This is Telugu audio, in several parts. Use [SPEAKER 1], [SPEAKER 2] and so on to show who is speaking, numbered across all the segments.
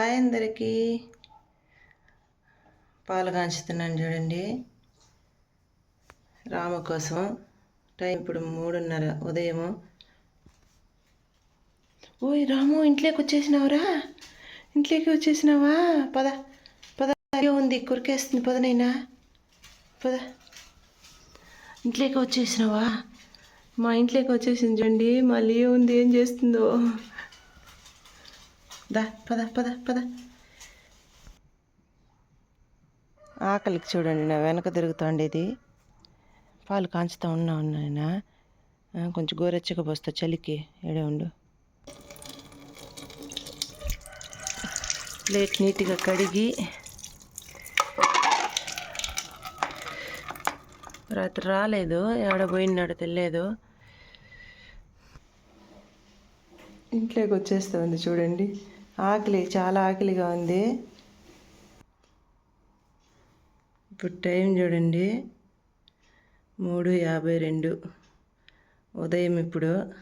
[SPEAKER 1] హాయ్ అందరికీ. పాలు కాంచుతున్నాను చూడండి. రాము కోసం టైం ఇప్పుడు మూడున్నర ఉదయము. ఓయ్ రాము ఇంట్లోకి వచ్చేసినావురా? ఇంట్లోకి వచ్చేసినావా? పద పద. ఉంది కొరికేస్తుంది. పదనైనా పద. ఇంట్లోకి వచ్చేసినావా? మా ఇంట్లోకి వచ్చేసింది చూడండి. మళ్ళీ ఉంది ఏం చేస్తుందో. దా పద పద పద. ఆకలికి చూడండి నా వెనక తిరుగుతాండి ఇది. పాలు కాంచుతా ఉన్నా ఉన్నాయన కొంచెం గోరెచ్చగా పోస్తా చలికి. ఏడే ఉండు. ప్లేట్ నీట్గా కడిగి రాత్రి రాలేదు ఎక్కడ పోయినాడు తెలియదు ఇంట్లోకి వచ్చేస్తుంది చూడండి. ఆకలి చాలా ఆకలిగా ఉంది. ఇప్పుడు టైం చూడండి. మూడు యాభై రెండు. ఉదయం ఇప్పుడు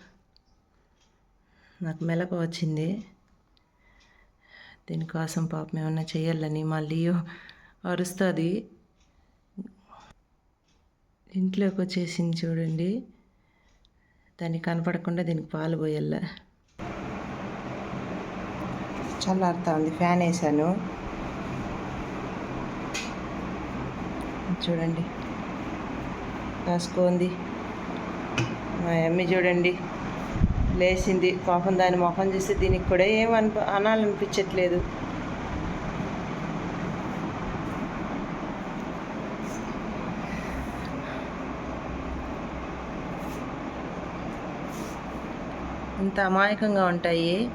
[SPEAKER 1] నాకు మెలక వచ్చింది. దీనికోసం పాపం ఏమన్నా చేయాలని మళ్ళీ అరుస్తుంది. ఇంట్లోకి వచ్చేసింది చూడండి. దానికి కనపడకుండా దీనికి పాలు పోయాల. చల్లారుతా ఉంది. ఫ్యాన్ వేసాను. చూడండి. కాసుకుంది మా అమ్మి చూడండి. లేచింది. పాపం దాని మొహం చూస్తే దీనికి కూడా ఏం అనిప అనాలనిపించట్లేదు. ఇంత అమాయకంగా ఉంటాయి.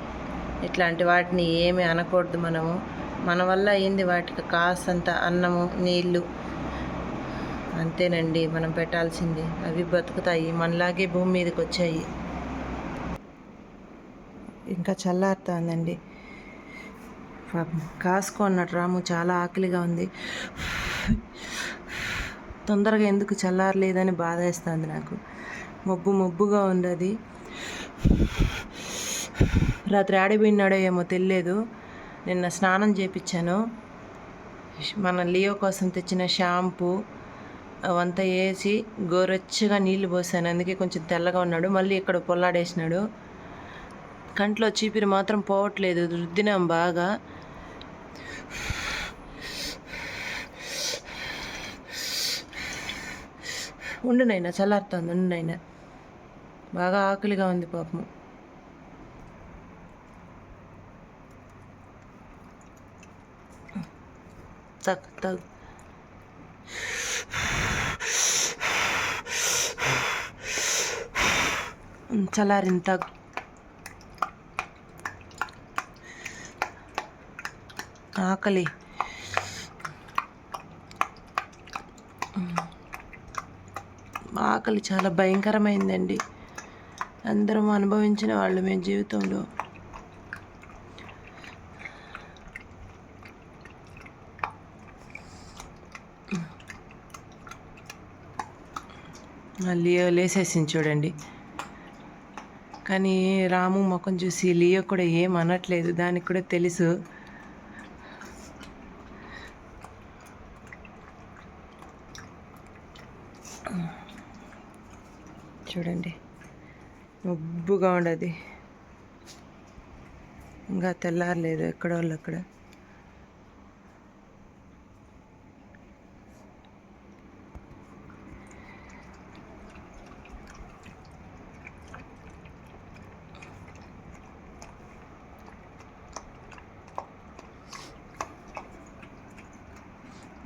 [SPEAKER 1] ఇట్లాంటి వాటిని ఏమి అనకూడదు మనము. మన వల్ల అయింది వాటికి కాసంత అన్నము నీళ్ళు. అంతేనండి మనం పెట్టాల్సింది. అవి బతుకుతాయి మనలాగే భూమి మీదకి వచ్చాయి. ఇంకా చల్లారుతుందండి. కాసుకున్నట్టు రాము చాలా ఆకలిగా ఉంది. తొందరగా ఎందుకు చల్లారలేదని బాధ వేస్తుంది నాకు. మబ్బు మబ్బుగా ఉంది అది. రాత్రి ఆడిపోయినాడో ఏమో తెలియదు నిన్న స్నానం చేపించాను మన లియో కోసం తెచ్చిన షాంపూ అవంతా వేసి గోరొచ్చగా నీళ్ళు పోసాను. అందుకే కొంచెం తెల్లగా ఉన్నాడు. మళ్ళీ ఇక్కడ పొల్లాడేసినాడు. కంట్లో చీపిరి మాత్రం పోవట్లేదు. రుద్దినాం బాగా. ఉండునైనా నైనా ఉండునైనా బాగా ఆకలిగా ఉంది పాపం తగ్ తగ్ చల్లారిన తగ్ ఆకలి ఆకలి చాలా భయంకరమైందండి. అందరం అనుభవించిన వాళ్ళు మేము జీవితంలో. లియో లేసేసింది చూడండి. కానీ రాము ముఖం చూసి లియో కూడా ఏం అనట్లేదు దానికి కూడా తెలుసు. చూడండి ఉబ్బుగా ఉండదు. ఇంకా తెల్లారలేదు ఎక్కడోళ్ళు అక్కడ.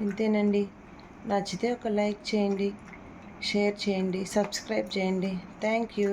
[SPEAKER 1] ఇంతేనండి. నచ్చితే ఒక లైక్ చేయండి షేర్ చేయండి సబ్స్క్రైబ్ చేయండి. Thank you.